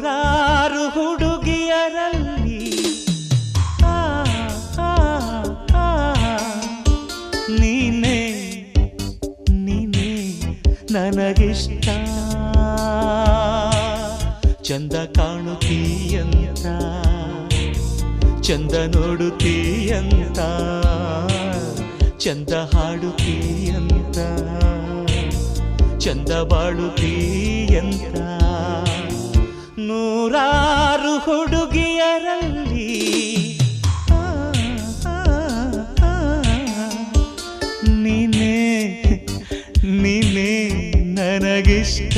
ನೂರಾರು ಹುಡುಗಿಯರಲ್ಲಿ. ನೀನೇ ನೀನೇ ನನಗಿಷ್ಟ. ಚಂದ ಕಾಣುತ್ತೀಯಂತ. ಚಂದ ನೋಡುತ್ತೀಯಂತ. ಚಂದ ಹಾಡುತ್ತೀಯಂತ. ಚಂದ ಬಾಳುತ್ತೀಯಂತ. ನೂರಾರು ಹುಡುಗಿಯರಲ್ಲಿ. ನೀನೇ ನೀನೇ ನನಗಿಷ್ಟ.